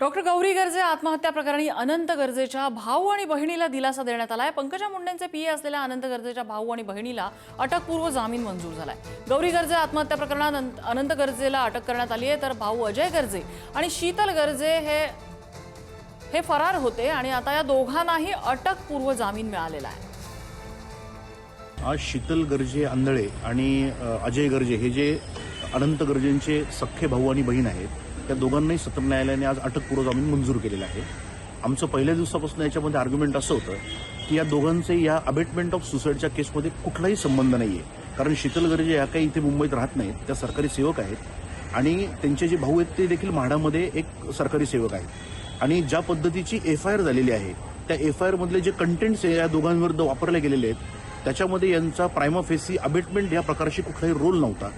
Doctor Gauri Garje आत्महत्या प्रकरणी अनंत गर्जेच्या भाऊ आणि बहिणीला दिलासा देण्यात आलाय. पंकजा मुंडेंचे पीए असलेल्या अनंत गर्जेच्या भाऊ आणि बहिणीला अटकपूर्व जामीन मंजूर झालाय. गौरी गर्जे आत्महत्या प्रकरणात अनंत- अनंत गर्जेला अटक करण्यात आली आहे तर भाऊ अजय गर्जे आणि शीतल गर्जे हे हे फरार होते आणि आता या दोघांनाही अटकपूर्व जामीन मिळालेला आहे. आज शीतल गर्जे आंधळे आणि अजय गर्जे हे जे अनंत गर्जेंचे सख्खे भाऊ आणि बहीण आहेत त्या दोघांनाही सत्र न्यायालयाने आज अटकपूर्व जामीन मंजूर केलेला आहे. आमचं पहिल्या दिवसापासून याच्यामध्ये आर्ग्युमेंट असं होतं की या दोघांचे या अबेटमेंट ऑफ सुसाईडच्या केसमध्ये कुठलाही संबंध नाही आहे कारण शीतल गरजे या काही इथे मुंबईत राहत नाहीत. त्या सरकारी सेवक आहेत. आणि त्यांचे जे भाऊ आहेत ते देखील म्हाडामध्ये एक सरकारी सेवक आहेत. आणि ज्या पद्धतीची एफ आय आर झालेली आहे त्या एफ आय आरमधले जे कंटेंट्स या दोघांविरुद्ध वापरले गेलेले आहेत त्याच्यामध्ये यांचा प्रायमा फेसी अबेटमेंट या प्रकारशी कुठलाही रोल नव्हता.